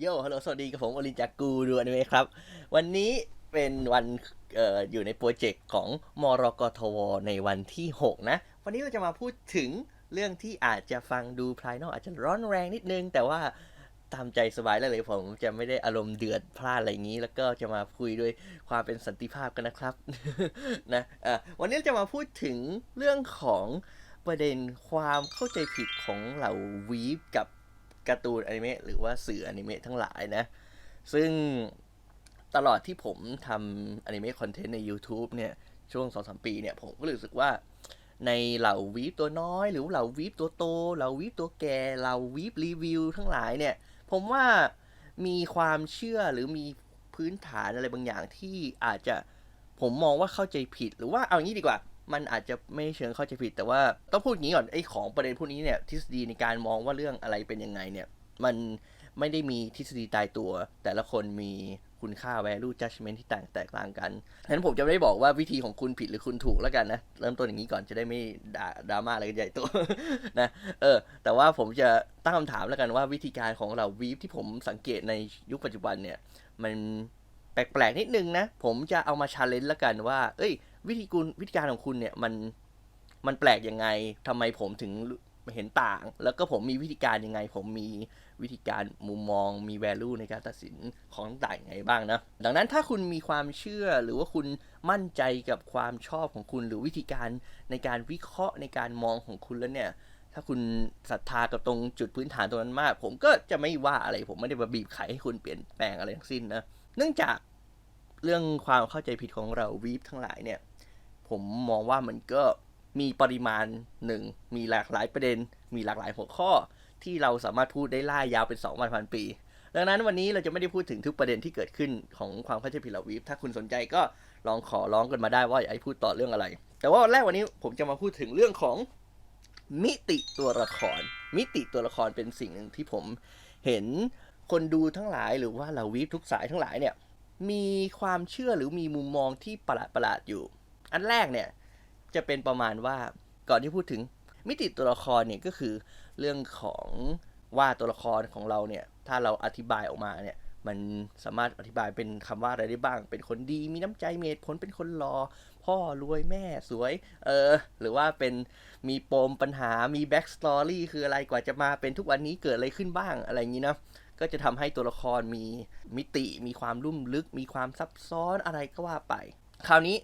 โย่ฮัลโหล สวัสดีกับผม โอลินจากกูดูอนิเมะครับ วันนี้เป็นวันอออยู่ในโปรเจกต์ของมรกทว ในวันที่ 6 นะ วันนี้เราจะมาพูดถึงเรื่องที่อาจจะฟังดูภายนอกอาจจะร้อนแรงนิดนึง แต่ว่าตามใจสบายแล้วเลยผมจะไม่ได้อารมณ์เดือดพลาดอะไรอย่างนี้ แล้วก็จะมาคุยด้วยความเป็นสันติภาพกันนะครับ นะวันนี้จะมาพูดถึงเรื่องของประเด็นความเข้าใจผิดของเหล่าวีฟกับ การ์ตูนอนิเมะหรือว่าสื่ออนิเมะทั้งหลายนะ ซึ่งตลอดที่ผมทำอนิเมะคอนเทนต์ใน YouTube เนี่ย ช่วง 2-3 ปีเนี่ย ผมก็รู้สึกว่าในเหล่าวีฟตัวน้อย หรือเหล่าวีฟตัวโต เหล่าวีฟตัวแก่เหล่าวีฟรีวิวทั้งหลายเนี่ย ผมว่ามีความเชื่อหรือมีพื้นฐานอะไรบางอย่างที่อาจจะผมมองว่าเข้าใจผิดหรือว่าเอางี้ดีกว่า มันอาจจะไม่เชิงเข้าใจผิด แต่ว่าต้องพูดอย่างนี้ก่อนไอ้ของประเด็นพวกนี้เนี่ยทฤษฎีในการมองว่าเรื่องอะไรเป็นยังไงเนี่ยมันไม่ได้มีทฤษฎีตายตัว แต่ละคนมีคุณค่า value judgment ที่แตกแตกต่างกันฉะนั้นผมจะไม่ได้บอกว่าวิธีของคุณผิดหรือคุณถูกแล้วกันนะ เริ่มต้นอย่างนี้ก่อนจะได้ไม่ด่าดราม่าอะไรกันใหญ่โตนะ เออ แต่ว่าผมจะตั้งคำถามแล้วกันว่าวิธีการของเราวีฟที่ผมสังเกตในยุคปัจจุบันเนี่ย มันแปลกๆนิดนึงนะ ผมจะเอามาชาเลนจ์แล้วกันว่า เอ้ย วิธีคุณวิธีการของคุณเนี่ยมันมันแปลกยังไงทำไมผมถึงเห็นต่าง แล้วก็ผมมีวิธีการยังไง ผมมีวิธีการมุมมองมี value ในการตัดสินของต่างยังไงบ้างนะ ดังนั้นถ้าคุณมีความเชื่อหรือว่าคุณมั่นใจกับความชอบของคุณ หรือวิธีการในการวิเคราะห์ในการมองของคุณแล้วเนี่ย ถ้าคุณศรัทธากับตรงจุดพื้นฐานตรงนั้นมาก ผมก็จะไม่ว่าอะไร ผมไม่ได้มาบีบไขให้คุณเปลี่ยนแปลงอะไรทั้งสิ้นนะ เนื่องจากเรื่องความเข้าใจผิดของเราวีฟทั้งหลายเนี่ย ผมมองว่ามันก็มีปริมาณหนึ่งมีหลากหลายประเด็น มีหลากหลายหัวข้อ ที่เราสามารถพูดได้ล่ายาวเป็น2วันพันปี ดังนั้นวันนี้เราจะไม่ได้พูดถึงทุกประเด็นที่เกิดขึ้นของความเข้าใจผิดเหล่าวีฟถ้าคุณสนใจก็ลองขอร้องกันมาได้ว่าอยากให้พูดต่อเรื่องอะไร แต่ว่าวันแรกวันนี้ผมจะมาพูดถึงเรื่องของมิติตัวละคร มิติตัวละครเป็นสิ่งหนึ่งที่ผมเห็นคนดูทั้งหลายหรือว่าเหล่าวีฟทุกสายทั้งหลายเนี่ยมีความเชื่อหรือมีมุมมองที่ประหลาดประหลาดๆอยู่ อันแรกเนี่ยจะเป็นประมาณว่าก่อนที่พูดถึงมิติตัวละครเนี่ยก็คือเรื่องของว่าตัวละครของเราเนี่ยถ้าเราอธิบายออกมาเนี่ยมันสามารถอธิบายเป็นคำว่าอะไรได้บ้าง เป็นคนดีมีน้ำใจเหตุผลเป็นคนรอ พ่อรวยแม่สวย เออ หรือว่าเป็นมีปมปัญหามีแบ็กสตอรี่คืออะไรกว่าจะมาเป็นทุกวันนี้เกิดอะไรขึ้นบ้างอะไรอย่างนี้นะก็จะทำให้ตัวละครมีมิติ มีความลุ่มลึก มีความซับซ้อนอะไรก็ว่าไป คราวนี้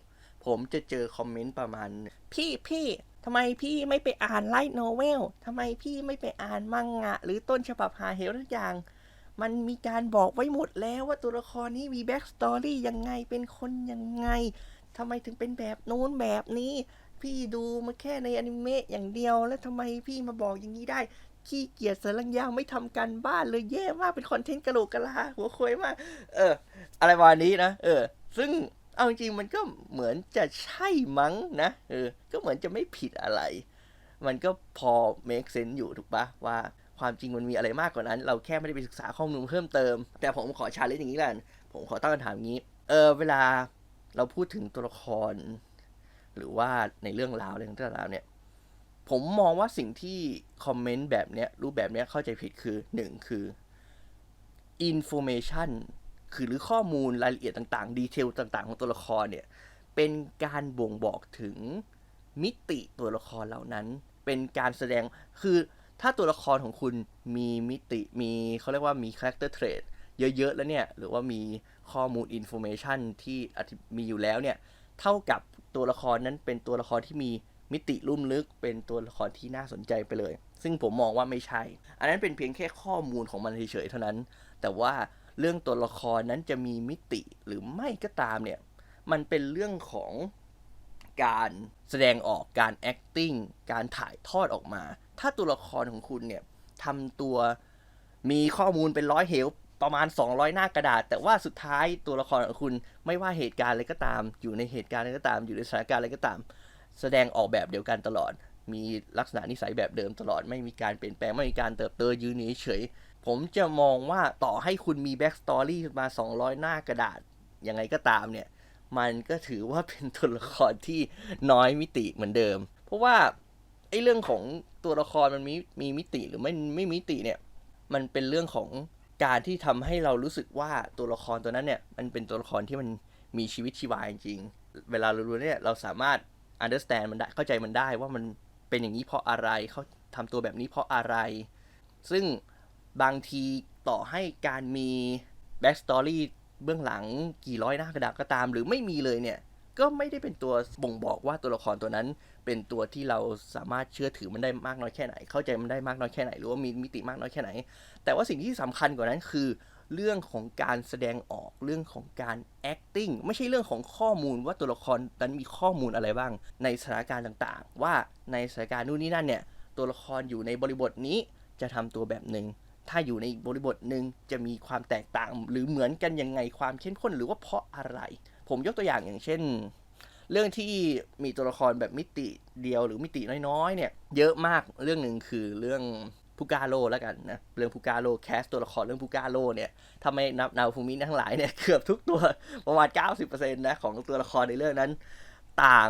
ผมจะเจอคอมเมนต์ประมาณ พี่พี่ทำไมพี่ไม่ไปอ่านไลท์โนเวลทำไมพี่ไม่ไปอ่านมังงะ หรือต้นฉบับหาเหวทุกอย่าง มันมีการบอกไว้หมดแล้วว่าตัวละครนี้มีแบ็กสตอรี่ยังไงเป็นคนยังไงทำไมถึงเป็นแบบโน้นแบบนี้ พี่ดูมาแค่ในอนิเมะอย่างเดียว แล้วทำไมพี่มาบอกอย่างนี้ได้ขี้เกียจสารังยาวไม่ทำการบ้านเลยแย่มากเป็นคอนเทนต์กระโหลกกะลาหัวควยมาก เออ อะไรประมาณนี้นะ เออ ซึ่ง เอาจริงมันก็เหมือนจะใช่มั้งนะเออก็เหมือนจะไม่ผิดอะไร มันก็พอ make sense อยู่ถูกปะว่าความจริงมันมีอะไรมากกว่านั้น เราแค่ไม่ได้ไปศึกษาข้อมูลเพิ่มเติม แต่ผมขอชาเลนจ์อย่างนี้แหละผมขอตั้งคำถามนี้ เออเวลาเราพูดถึงตัวละคร หรือว่าในเรื่องราวอะไรต่างๆเนี่ย ผมมองว่าสิ่งที่คอมเมนต์แบบเนี้ยรูปแบบเนี้ยเข้าใจผิดคือหนึ่งคือ information คือหรือข้อมูลรายละเอียดต่างๆ ดีเทลต่างๆ ของตัวละครเนี่ย เป็นการบ่งบอกถึงมิติตัวละครเหล่านั้น เป็นการแสดง คือถ้าตัวละครของคุณมีมิติ มีเขาเรียกว่ามี character trait เยอะๆ แล้วเนี่ย หรือว่ามีข้อมูล information ที่มีอยู่แล้วเนี่ย เท่ากับตัวละครนั้นเป็นตัวละครที่มีมิติลุ่มลึก เป็นตัวละครที่น่าสนใจไปเลย ซึ่งผมมองว่าไม่ใช่ อันนั้นเป็นเพียงแค่ข้อมูลของมันเฉยๆ เท่านั้น แต่ว่า เรื่องตัวละครนั้นจะมีมิติหรือไม่ก็ตามเนี่ย มันเป็นเรื่องของการแสดงออกการ acting การถ่ายทอดออกมา ถ้าตัวละครของคุณเนี่ยทำตัวมีข้อมูลเป็นร้อยเหวประมาณ 200 หน้ากระดาษ แต่ว่าสุดท้ายตัวละครของคุณไม่ว่าเหตุการณ์อะไรก็ตาม อยู่ในเหตุการณ์อะไรก็ตาม อยู่ในสถานการณ์อะไรก็ตาม แสดงออกแบบเดียวกันตลอด มีลักษณะนิสัยแบบเดิมตลอด ไม่มีการเปลี่ยนแปลง ไม่มีการเติบโตยืนเฉย ผมจะมองว่าต่อให้คุณมีแบ็กสตอรี่มา 200 หน้ากระดาษ ยังไงก็ตามเนี่ย มันก็ถือว่าเป็นตัวละครที่น้อยมิติเหมือนเดิม เพราะว่าไอ้เรื่องของตัวละครมันมีมีมิติหรือไม่ไม่มิติเนี่ย มันเป็นเรื่องของการที่ทำให้เรารู้สึกว่าตัวละครตัวนั้นเนี่ย มันเป็นตัวละครที่มันมีชีวิตชีวาจริง เวลาเรารู้เนี่ย เราสามารถ understand มันได้ เข้าใจมันได้ว่ามันเป็นอย่างนี้เพราะอะไร เขาทำตัวแบบนี้เพราะอะไร ซึ่ง บางทีต่อให้การมี back story เบื้องหลังกี่ร้อยหน้ากระดาษก็ตาม หรือไม่มีเลยเนี่ย ก็ไม่ได้เป็นตัวบ่งบอกว่าตัวละครตัวนั้น เป็นตัวที่เราสามารถเชื่อถือมันได้มากน้อยแค่ไหน เข้าใจมันได้มากน้อยแค่ไหน หรือว่ามีมิติมากน้อยแค่ไหน แต่ว่าสิ่งที่สำคัญกว่านั้นคือ เรื่องของการแสดงออกเรื่องของการ acting ไม่ใช่เรื่องของข้อมูลว่าตัวละครนั้นมีข้อมูลอะไรบ้าง ในสถานการณ์ต่างๆ ว่าในสถานการณ์นู่นนี่นั่นเนี่ยตัวละครอยู่ในบริบทนี้จะทำตัวแบบหนึ่ง ถ้าอยู่ในบริบทหนึ่งจะมีความแตกต่าง หรือเหมือนกันยังไงความเข้มข้นหรือว่าเพราะอะไร ผมยกตัวอย่างอย่างเช่น เรื่องที่มีตัวละครแบบมิติเดียวหรือมิติน้อยๆเนี่ยเยอะมากเรื่องหนึ่งคือเรื่องพูกาโลแล้วกันนะเรื่องพูกาโลแคสตัวละครเรื่องพูกาโลเนี่ยถ้าไม่นับนาฟูมิทั้งหลายเนี่ยเกือบทุกตัวประมาณ 90%นะของตัวละครในเรื่องนั้น ต่าง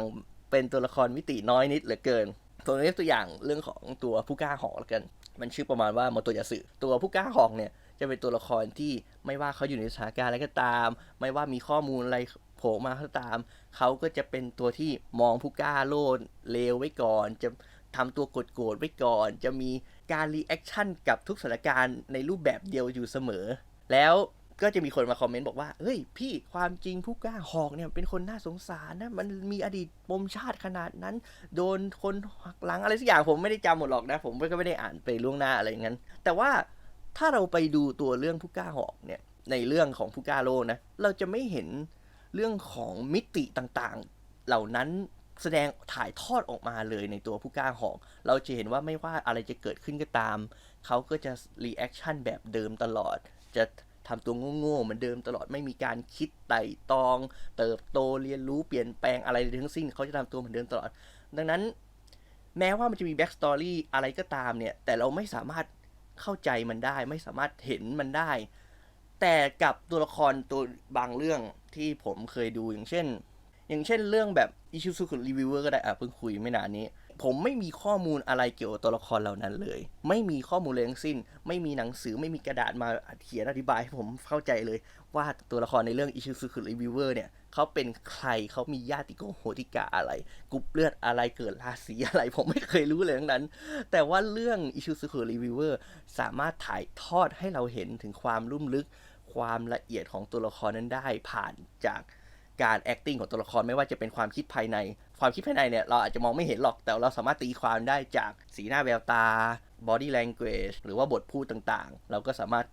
เป็นตัวละครมิติน้อยนิดเหลือเกิน ตัวนี้ตัวอย่างเรื่องของตัวผู้กล้าหอกแล้วกัน มันชื่อประมาณว่าโมโตยาสึตัวผู้กล้าหอกเนี่ยจะเป็นตัวละครที่ไม่ว่าเขาอยู่ในสถานการณ์อะไรก็ตาม ไม่ว่ามีข้อมูลอะไรโผล่มาก็ตาม เขาก็จะเป็นตัวที่มองผู้กล้าโลดเลวไว้ก่อน จะทำตัวโกรธไว้ก่อน จะมีการรีแอคชั่นกับทุกสถานการณ์ในรูปแบบเดียวอยู่เสมอ แล้ว ก็จะมีคนมาคอมเมนต์บอกว่า เฮ้ย พี่ความจริงผู้กล้าหอกเนี่ยเป็นคนน่าสงสารนะ มันมีอดีตปมชาติขนาดนั้น โดนคนหักหลังอะไรสักอย่างผมไม่ได้จำหมดหรอกนะ ผมก็ไม่ได้อ่านไปล่วงหน้าอะไรอย่างนั้น แต่ว่าถ้าเราไปดูตัวเรื่องผู้กล้าหอกเนี่ย ในเรื่องของผู้กล้าโลนะ เราจะไม่เห็นเรื่องของมิติต่างๆ เหล่านั้นแสดงถ่ายทอดออกมาเลยในตัวผู้กล้าหอก เราจะเห็นว่าไม่ว่าอะไรจะเกิดขึ้นก็ตาม เขาก็จะรีแอคชั่นแบบเดิมตลอด จะ ทำตัวโง่ๆเหมือนเดิมตลอดไม่มีการคิดไต่ตอง เติบโตเรียนรู้เปลี่ยนแปลงอะไรทั้งสิ้นเขาจะทำตัวเหมือนเดิมตลอด ดังนั้น แม้ว่ามันจะมีแบ็กสตอรี่อะไรก็ตามเนี่ย แต่เราไม่สามารถเข้าใจมันได้ ไม่สามารถเห็นมันได้ แต่กับตัวละครตัวบางเรื่องที่ผมเคยดูอย่างเช่น อย่างเช่นเรื่องแบบอิชูซุคุรีวิวเวอร์ก็ได้อะเพิ่งคุยไม่นานนี้ ผมไม่มีข้อมูลอะไรเกี่ยวกับตัวละครเหล่านั้นเลย ไม่มีข้อมูลเลยทั้งสิ้น ไม่มีหนังสือไม่มีกระดาษมาเขียนอธิบายให้ผมเข้าใจเลย ว่าตัวละครในเรื่องอิชูซุคุรีวิเวอร์เนี่ยเขาเป็นใครเขามีญาติโกโหติกาอะไรกรุ๊ปเลือดอะไรเกิดราศีอะไร ผมไม่เคยรู้เลยทั้งนั้น แต่ว่าเรื่องอิชูซุคุรีวิเวอร์สามารถถ่ายทอดให้เราเห็นถึงความลุ่มลึก ความละเอียดของตัวละครนั้นได้ผ่านจาก การ acting ของตัวละครไม่ว่าจะเป็นความคิดภายใน ความคิดภายในเนี่ยเราอาจจะมองไม่เห็นหรอกแต่เราสามารถตีความได้จากสีหน้าแววตา body language หรือว่าบทพูดต่างๆ เราก็สามารถ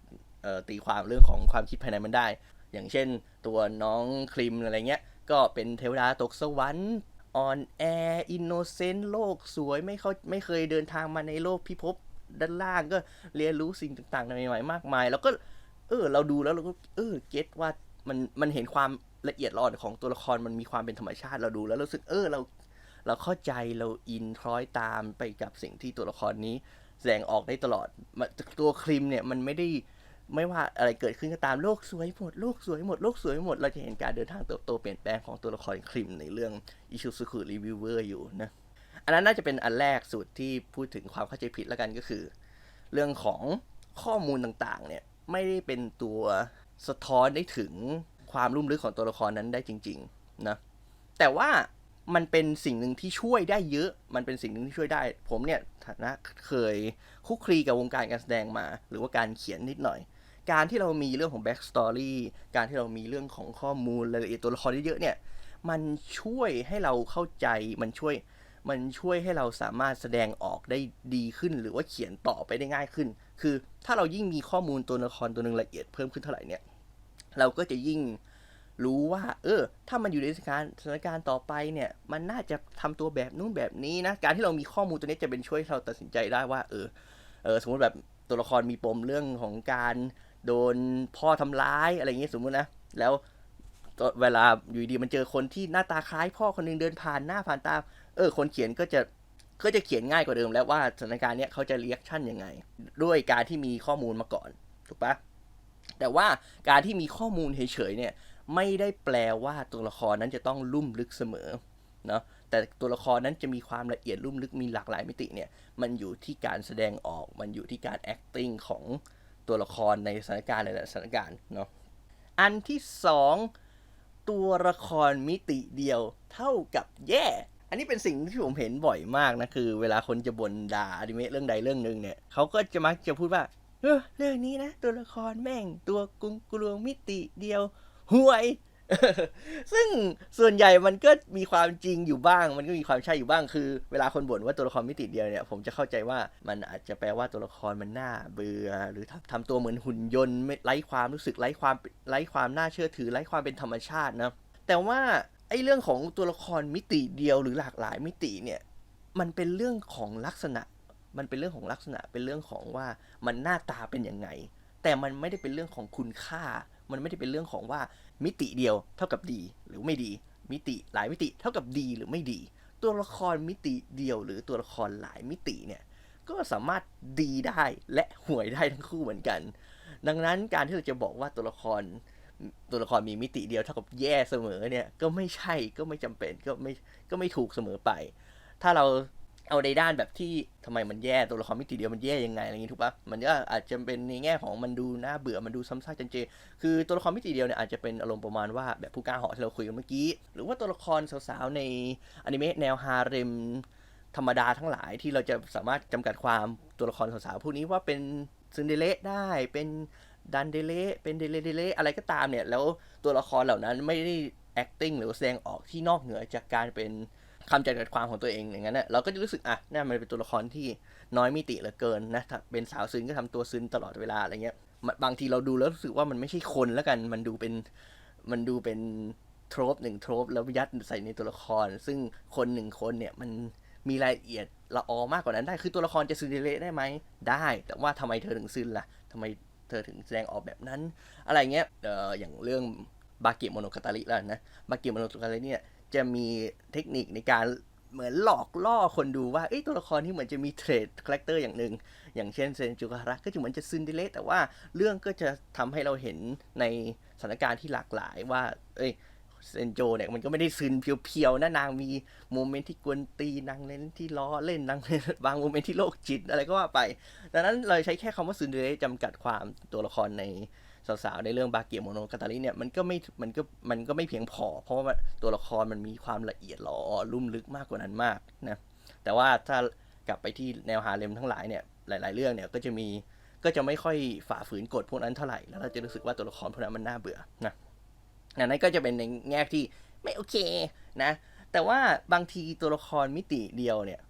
ตีความเรื่องของความคิดภายในมันได้ อย่างเช่น ตัวน้องคลิมอะไรเงี้ยก็เป็นเทวดาตกสวรรค์อ่อนแออินโนเซนต์โลกสวยไม่เขาไม่เคยเดินทางมาในโลกพิภพด้านล่างก็เรียนรู้สิ่งต่างๆใหม่ๆมากมาย แล้วก็ เออ เราดูแล้วเราก็เออเก็ตว่ามันมันเห็นความ ละเอียดละอ่อนของตัวละครมันมีความเป็นธรรมชาติเราดู แล้วรู้สึกเออเราเราเข้าใจเราอินคล้อยตามไปกับสิ่งที่ตัวละครนี้แสดงออกได้ตลอดตัวคลิมเนี่ยมันไม่ได้ไม่ว่าอะไรเกิดขึ้นก็ตามโลกสวยหมดโลกสวยหมดโลกสวยหมด เราจะเห็นการเดินทางเติบโตเปลี่ยนแปลงของตัวละครคลิมในเรื่องอิชูซุคุรีวิวเวอร์อยู่นะอันนั้นน่าจะเป็นอันแรกสุดที่พูดถึงความเข้าใจผิดแล้วกันก็คือ เรื่องของข้อมูลต่างๆเนี่ยไม่ได้เป็นตัวสะท้อนได้ถึง ความลุ่มลึกของตัวละครนั้นได้จริงๆนะแต่ว่ามันเป็นสิ่งหนึ่งที่ช่วยได้เยอะ มันเป็นสิ่งหนึ่งที่ช่วยได้ ผมเนี่ยฐานะเคยคุกคลีกับวงการการแสดงมา หรือว่าการเขียนนิดหน่อย การที่เรามีเรื่องของ back story การที่เรามีเรื่องของข้อมูลรายละเอียดตัวละครเยอะๆเนี่ย มันช่วยให้เราเข้าใจ มันช่วย มันช่วยให้เราสามารถแสดงออกได้ดีขึ้น หรือว่าเขียนต่อไปได้ง่ายขึ้น คือถ้าเรายิ่งมีข้อมูลตัวละครตัวหนึ่งละเอียดเพิ่มขึ้นเท่าไหร่เนี่ย เราก็จะยิ่งรู้ว่า เออ ถ้ามันอยู่ในสถานการณ์สถานการณ์ต่อไปเนี่ย มันน่าจะทำตัวแบบนู้นแบบนี้นะ การที่เรามีข้อมูลตัวนี้จะเป็นช่วยเราตัดสินใจได้ว่า เออ เออ สมมติแบบตัวละครมีปมเรื่องของการโดนพ่อทำร้ายอะไรอย่างเงี้ยสมมตินะ แล้วเวลาอยู่ดีมันเจอคนที่หน้าตาคล้ายพ่อคนหนึงเดินผ่านหน้าผ่านตา เออ คนเขียนก็จะก็จะเขียนง่ายกว่าเดิมแล้วว่าสถานการณ์เนี้ยเขาจะเรียกชั่นยังไง ด้วยการที่มีข้อมูลมาก่อน ถูกปะ แต่ว่าการที่มีข้อมูลเฉยๆเนี่ยไม่ได้แปลว่าตัวละครนั้นจะต้องลุ่มลึกเสมอเนาะแต่ตัวละครนั้นจะมีความละเอียดลุ่มลึกมีหลากหลายมิติเนี่ยมันอยู่ที่การแสดงออกมันอยู่ที่การ acting ของตัวละครในสถานการณ์หลายๆสถานการณ์เนาะอันที่สองตัวละครมิติเดียวเท่ากับแย่อันนี้เป็นสิ่งที่ผมเห็นบ่อยมากนะ คือเวลาคนจะบ่นด่าอนิเมะเรื่องใดเรื่องหนึ่งเนี่ยเขาก็จะมักจะพูดว่า เออเรื่องนี้นะ ตัวละครแม่งตัวกุงกลวงมิติเดียวห่วย ซึ่งส่วนใหญ่มันก็มีความจริงอยู่บ้าง มันก็มีความใช่อยู่บ้างคือ เวลาคนบ่นว่าตัวละครมิติเดียวเนี่ย ผมจะเข้าใจว่ามันอาจจะแปลว่าตัวละครมันน่าเบื่อ หรือทำทำตัวเหมือนหุ่นยนต์ไม่ไร้ความรู้สึกไร้ความไร้ความน่าเชื่อถือไร้ความเป็นธรรมชาตินะแต่ว่าไอ้เรื่องของตัวละครมิติเดียวหรือหลากหลายมิติเนี่ย มันเป็นเรื่องของลักษณะ มันเป็นเรื่องของลักษณะเป็นเรื่องของว่ามันหน้าตาเป็นยังไง แต่มันไม่ได้เป็นเรื่องของคุณค่า มันไม่ได้เป็นเรื่องของว่ามิติเดียวเท่ากับดีหรือไม่ดี มิติหลายมิติเท่ากับดีหรือไม่ดี ตัวละครมิติเดียวหรือตัวละครหลายมิติเนี่ยก็สามารถดีได้และห่วยได้ทั้งคู่เหมือนกัน ดังนั้นการที่เราจะบอกว่าตัวละครตัวละครมีมิติเดียวเท่ากับแย่เสมอเนี่ยก็ไม่ใช่ก็ไม่จำเป็นก็ไม่ก็ไม่ถูกเสมอไป ถ้าเรา เอาในด้านแบบที่ทำไมมันแย่ตัวละครมิติเดียวมันแย่ยังไงอะไรอย่างนี้ถูกปะมันก็อาจจะเป็นในแง่ของมันดูน่าเบื่อมันดูซ้ำซากจันเจ คือตัวละครมิติเดียวเนี่ยอาจจะเป็นอารมณ์ประมาณว่าแบบผู้กล้าหาญที่เราคุยกันเมื่อกี้ หรือว่าตัวละครสาวๆในอนิเมะแนวฮาเร็มธรรมดาทั้งหลายที่เราจะสามารถจำกัดความตัวละครสาวๆพวกนี้ว่าเป็นซึนเดเลได้เป็นดันเดเลเป็นเดเลเดเลอะไรก็ตามเนี่ยแล้วตัวละครเหล่านั้นไม่ได้ acting หรือแสดงออกที่นอกเหนือจากการเป็น คำจำกัดความของตัวเองอย่างนั้นนะเราก็จะรู้สึกอะนี่มันเป็นตัวละครที่น้อยมิติเหลือเกินนะเป็นสาวซึนก็ทำตัวซึนตลอดเวลาอะไรเงี้ยบางทีเราดูแล้วรู้สึกว่ามันไม่ใช่คนแล้วกันมันดูเป็นมันดูเป็นโทรปหนึ่งโทรปแล้วยัดใส่ในตัวละคร ซึ่งคนหนึ่งคนเนี่ยมันมีรายละเอียดละออมากกว่านั้นได้คือตัวละครจะซึนเดเลได้ไหมได้ แต่ว่าทำไมเธอถึงซึนล่ะทำไมเธอถึงแสดงออกแบบนั้น อะไรเงี้ยเอออย่างเรื่องบาเกิโมโนคาตาริแล้วนะบาเกิโมโนคาตาริเนี่ย จะมีเทคนิคในการเหมือนหลอกล่อคนดูว่าเอ้ตัวละครที่เหมือนจะมีเทรดคาแรคเตอร์อย่างหนึ่ง อย่างเช่นเซนจูการะก็จะเหมือนจะซึนเดเลแต่ว่าเรื่องก็จะทำให้เราเห็นในสถานการณ์ที่หลากหลายว่า เอ้ยเซนโจเนี่ยมันก็ไม่ได้ซึนเพียวๆนะนางมีโมเมนต์ที่กวนตีนางเล่นที่ล้อเล่นนางเล่นบางโมเมนต์ที่โรคจิตอะไรก็ว่าไป ดังนั้นเราใช้แค่คำว่าซึนเดเลจำกัดความตัวละครใน สาวๆในเรื่องบาเกียโมโนกาตาลิเนี่ยมันก็ไม่มันก็มันก็ไม่เพียงพอ เพราะว่าตัวละครมันมีความละเอียดหลอลุ่มลึกมากกว่านั้นมากนะแต่ว่าถ้ากลับไปที่แนวฮาเลมทั้งหลายเนี่ยหลาย ๆ เรื่องเนี่ยก็จะมีก็จะไม่ค่อยฝ่าฝืนกฎพวกนั้นเท่าไหร่แล้วเราจะรู้สึกว่าตัวละครพวกนั้นมันน่าเบื่อนะนั่นก็จะเป็นในแง่ที่ไม่โอเคนะ แต่ว่าบางทีตัวละครมิติเดียวเนี่ย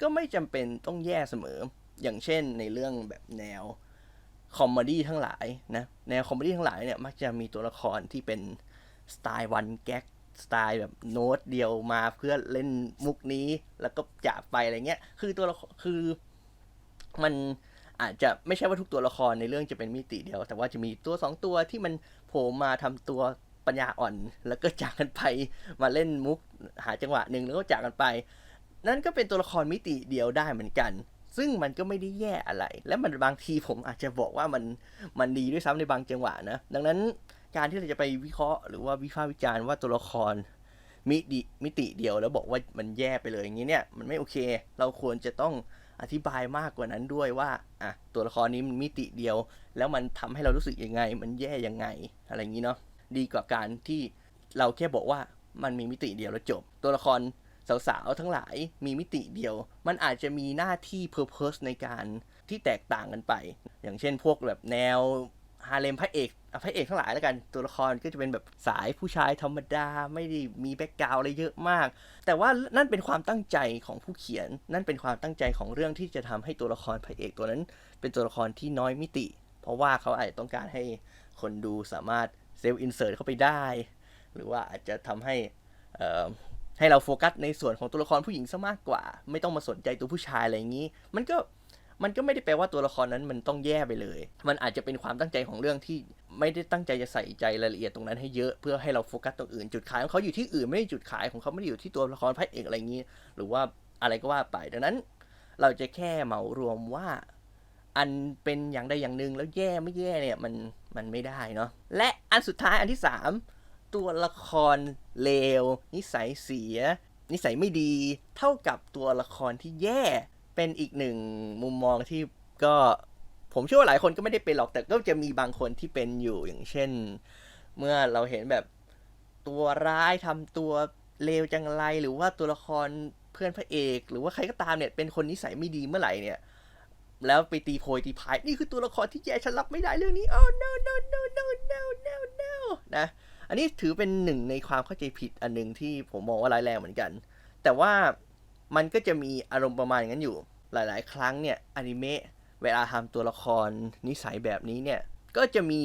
ก็ไม่จำเป็นต้องแย่เสมอ อย่างเช่นในเรื่องแบบแนว คอมเมดี้ทั้งหลายนะแนวคอมเมดี้ทั้งหลายเนี่ยมักจะมีตัวละครที่เป็นสไตล์วันแก๊กสไตล์แบบโน้ตเดียวมาเพื่อเล่นมุกนี้แล้วก็จากไปอะไรเงี้ย คือตัวละครคือมันอาจจะไม่ใช่ว่าทุกตัวละครในเรื่องจะเป็นมิติเดียว แต่ว่าจะมีตัวสองตัวที่มันโผล่มาทำตัวปัญญาอ่อน แล้วก็จากกันไปมาเล่นมุกหาจังหวะหนึ่งแล้วก็จากกันไป นั่นก็เป็นตัวละครมิติเดียวได้เหมือนกัน ซึ่งมันก็ไม่ได้แย่อะไร และมันบางทีผมอาจจะบอกว่ามันมันดีด้วยซ้ำในบางจังหวะนะ ดังนั้นการที่เราจะไปวิเคราะห์หรือว่าวิพากษ์วิจารณ์ว่าตัวละครมิติมิติเดียวแล้วบอกว่ามันแย่ไปเลยอย่างนี้เนี่ยมันไม่โอเค เราควรจะต้องอธิบายมากกว่านั้นด้วยว่าอะตัวละครนี้มันมิติเดียว แล้วมันทำให้เรารู้สึกยังไง มันแย่ยังไงอะไรอย่างนี้เนาะดีกว่าการที่เราแค่บอกว่ามันมีมิติเดียวแล้วจบ ตัวละคร สาวๆทั้งหลายมีมิติเดียว มันอาจจะมีหน้าที่ purpose ในการที่แตกต่างกันไป อย่างเช่นพวกแบบแนวฮาเลมพระเอกพระเอกทั้งหลายแล้วกันตัวละครก็จะเป็นแบบสายผู้ชายธรรมดาไม่ได้มีแบ็กกราวอะไรเยอะมาก แต่ว่านั่นเป็นความตั้งใจของผู้เขียน นั่นเป็นความตั้งใจของเรื่องที่จะทำให้ตัวละครพระเอกตัวนั้น เป็นตัวละครที่น้อยมิติ เพราะว่าเขาอาจจะต้องการให้คนดูสามารถเซลล์อินเสิร์ตเข้าไปได้ หรือว่าอาจจะทำให้อ่อ ให้เราโฟกัสในส่วนของตัวละครผู้หญิงซะมากกว่า ไม่ต้องมาสนใจตัวผู้ชายอะไรอย่างนี้ มันก็มันก็ไม่ได้แปลว่าตัวละครนั้นมันต้องแย่ไปเลย มันอาจจะเป็นความตั้งใจของเรื่องที่ไม่ได้ตั้งใจจะใส่ใจรายละเอียดตรงนั้นให้เยอะเพื่อให้เราโฟกัสตรงอื่น จุดขายของเขาอยู่ที่อื่นไม่ได้จุดขายของเขาไม่ได้อยู่ที่ตัวละครพระเอกอะไรอย่างนี้ หรือว่าอะไรก็ว่าไป ดังนั้น เราจะแค่เหมารวมว่า อันเป็นอย่างใดอย่างหนึ่งแล้วแย่ไม่แย่เนี่ยมันมันไม่ได้เนาะ และอันสุดท้ายอันที่สาม ตัวละครเลว นิสัยเสีย นิสัยไม่ดี เท่ากับตัวละครที่แย่เป็นอีกหนึ่งมุมมองที่ก็ผมเชื่อว่าหลายคนก็ไม่ได้เป็นหรอกแต่ก็จะมีบางคนที่เป็นอยู่อย่างเช่น เมื่อเราเห็นแบบตัวร้ายทำตัวเลวจังไรหรือว่าตัวละครเพื่อนพระเอก หรือว่าใครก็ตามเนี่ยเป็นคนนิสัยไม่ดีเมื่อไหร่เนี่ย แล้วไปตีโพยตีพายนี่คือตัวละครที่แย่ฉันรับไม่ได้เรื่องนี้ oh no no no no no no no นะ อันนี้ถือเป็นหนึ่งในความเข้าใจผิดอันหนึ่งที่ผมมองว่าร้ายแรงเหมือนกัน แต่ว่ามันก็จะมีอารมณ์ประมาณอย่างนั้นอยู่ หลาย ๆ ครั้งเนี่ยอนิเมะเวลาทำตัวละครนิสัยแบบนี้เนี่ย ก็จะมี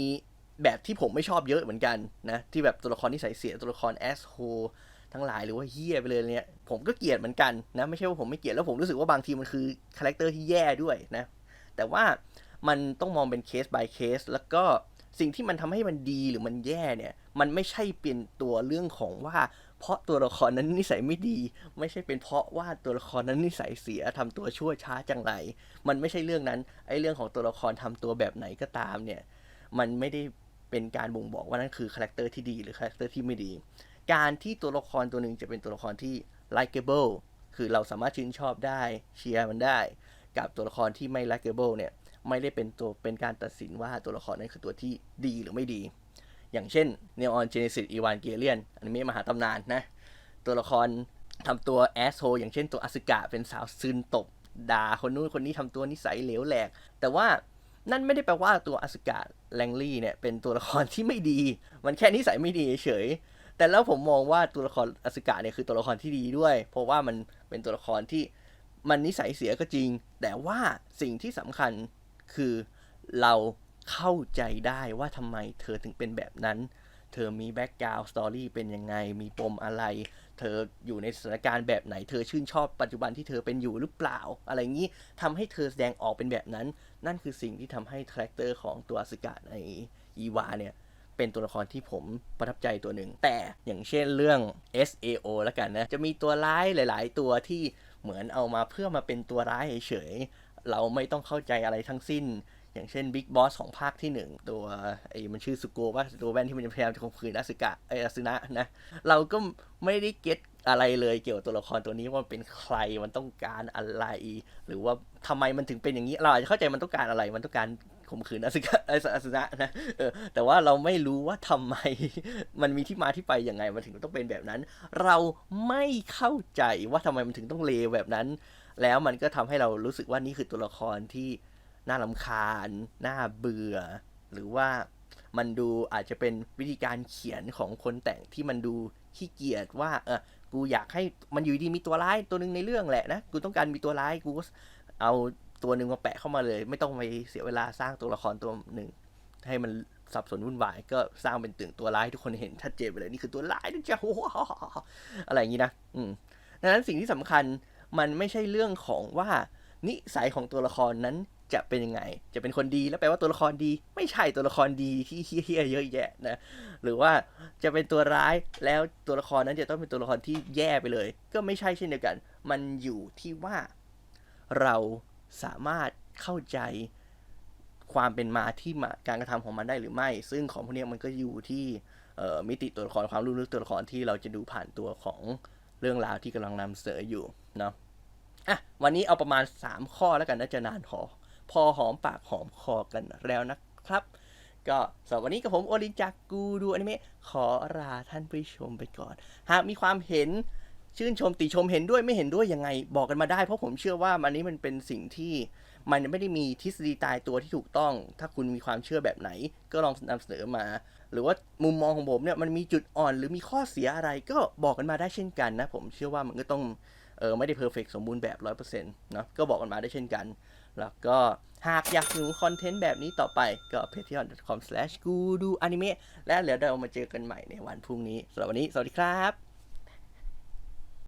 แบบที่ผมไม่ชอบเยอะเหมือนกันนะ ที่แบบตัวละครนิสัยเสียตัวละครแอสโฮทั้งหลายหรือว่าเฮี้ยไปเลยเนี่ย ผมก็เกลียดเหมือนกันนะ ไม่ใช่ว่าผมไม่เกลียดแล้วผมรู้สึกว่าบางทีมันคือคาแรคเตอร์ที่แย่ด้วยนะ แต่ว่ามันต้องมองเป็นเคส by เคส แล้วก็ สิ่งที่มันทำให้มันดีหรือมันแย่เนี่ย มันไม่ใช่เป็นตัวเรื่องของว่า เพราะตัวละครนั้นนิสัยไม่ดี ไม่ใช่เป็นเพราะว่าตัวละครนั้นนิสัยเสียทำตัวชั่วช้าจังไร มันไม่ใช่เรื่องนั้นไอ้เรื่องของตัวละครทำตัวแบบไหนก็ตามเนี่ย มันไม่ได้เป็นการบ่งบอกว่านั่นคือคาแรคเตอร์ที่ดีหรือคาแรคเตอร์ที่ไม่ดี การที่ตัวละครตัวหนึ่งจะเป็นตัวละครที่ likable คือเราสามารถชื่นชอบได้เชียร์มันได้ กับตัวละครที่ไม่ likable เนี่ย ไม่ได้เป็นตัวเป็นการตัดสินว่าตัวละครนั้นคือตัวที่ดีหรือไม่ดี อย่างเช่น Neon Genesis Evangelion อนิเมะมหาตำนานนะ ตัวละครทำตัวแอสโ e อย่างเช่นตัวอสึกะเป็นสาวซึนตบด่าคนนู้นคนนี้ทำตัวนิสัยเหลวแหลก แต่ว่านั่นไม่ได้แปลว่าตัวอสึกะแลงลี่เนี่ยเป็นตัวละครที่ไม่ดี มันแค่นิสัยไม่ดีเฉย แต่แล้วผมมองว่าตัวละครอสึกะเนี่ยคือตัวละครที่ดีด้วย เพราะว่ามันเป็นตัวละครที่มันนิสัยเสียก็จริง แต่ว่าสิ่งที่สำคัญ คือเราเข้าใจได้ว่าทำไมเธอถึงเป็นแบบนั้น เธอมีแบ็กกราวด์สตอรี่เป็นยังไง มีปมอะไร เธออยู่ในสถานการณ์แบบไหน เธอชื่นชอบปัจจุบันที่เธอเป็นอยู่หรือเปล่า อะไรงี้ทำให้เธอแสดงออกเป็นแบบนั้น นั่นคือสิ่งที่ทำให้คาแรคเตอร์ของตัวอสึกะในอีวาเนี่ยเป็นตัวละครที่ผมประทับใจตัวหนึ่ง แต่อย่างเช่นเรื่อง SAO แล้วกันนะ จะมีตัวร้ายหลาย ๆ ตัวที่เหมือนเอามาเพื่อมาเป็นตัวร้ายเฉย เราไม่ต้องเข้าใจอะไรทั้งสิ้น อย่างเช่นบิ๊กบอสของภาคที่ 1 ตัวไอ้มันชื่อสุโกว่าตัวแว่นที่มันจะพยายามจะข่มขืนอาสึกะไอ้อาสึนะนะ เราก็ไม่ได้เก็ตอะไรเลยเกี่ยวกับตัวละครตัวนี้ว่ามันเป็นใครมันต้องการอะไร หรือว่าทำไมมันถึงเป็นอย่างนี้ เราอาจจะเข้าใจมันต้องการอะไรมันต้องการข่มขืนอาสึกะไอ้อาสึนะนะเออแต่ว่าเราไม่รู้ว่าทำไมมันมีที่มาที่ไปยังไงมันถึงต้องเป็นแบบนั้น เราไม่เข้าใจว่าทำไมมันถึงต้องเลวแบบนั้น แล้วมันก็ทำให้เรารู้สึกว่านี่คือตัวละครที่น่าลำคาญ น่าเบื่อ หรือว่ามันดูอาจจะเป็นวิธีการเขียนของคนแต่งที่มันดูขี้เกียจว่าเออกูอยากให้มันอยู่ดีมีตัวร้ายตัวหนึ่งในเรื่องแหละนะกูต้องการมีตัวร้ายกูเอาตัวหนึ่งมาแปะเข้ามาเลย ไม่ต้องไปเสียเวลาสร้างตัวละครตัวหนึ่งให้มันสับสนวุ่นวายก็สร้างเป็นตึงตัวร้ายให้ทุกคนเห็นชัดเจนไปเลยนี่คือตัวร้ายนะจ๊ะอะไรอย่างนี้นะ อืมดังนั้นสิ่งที่สำคัญ มันไม่ใช่เรื่องของว่านิสัยของตัวละครนั้นจะเป็นยังไง จะเป็นคนดีแล้วแปลว่าตัวละครดี ไม่ใช่ตัวละครดีที่เฮี้ยเยอะแยะนะ หรือว่าจะเป็นตัวร้ายแล้วตัวละครนั้นจะต้องเป็นตัวละครที่แย่ไปเลย ก็ไม่ใช่เช่นเดียวกัน มันอยู่ที่ว่าเราสามารถเข้าใจความเป็นมาที่มาการกระทำของมันได้หรือไม่ ซึ่งของพวกนี้มันก็อยู่ที่มิติตัวละครความรู้ลึกตัวละครที่เราจะดูผ่านตัวของเรื่องราวที่กำลังนำเสนออยู่ เนาะอะวันนี้เอาประมาณ 3 ข้อแล้วกันน่าจะนานพอพอหอมปากหอมคอกันแล้วนะครับ ก็สำหรับวันนี้กับผมโอลินจากกูดูอนิเมะขอลาท่านผู้ชมไปก่อน หากมีความเห็นชื่นชมติชมเห็นด้วยไม่เห็นด้วยยังไงบอกกันมาได้ เพราะผมเชื่อว่ามันนี้มันเป็นสิ่งที่มันไม่ได้มีทฤษฎีตายตัวที่ถูกต้อง ถ้าคุณมีความเชื่อแบบไหน ก็ลองนำเสนอมา หรือว่ามุมมองของผมเนี่ยมันมีจุดอ่อนหรือมีข้อเสียอะไรก็บอกกันมาได้เช่นกันนะ ผมเชื่อว่ามันก็ต้อง เออไม่ได้เพอร์เฟกสมบูรณ์แบบร้อยเปอร์เซ็นต์นะก็บอกกันมาได้เช่นกัน แล้วก็หากอยากดูคอนเทนต์แบบนี้ต่อไปก็ patreon.com/guduanime และเดี๋ยวเรามาเจอกันใหม่ในวันพรุ่งนี้สำหรับวันนี้ สวัสดีครับ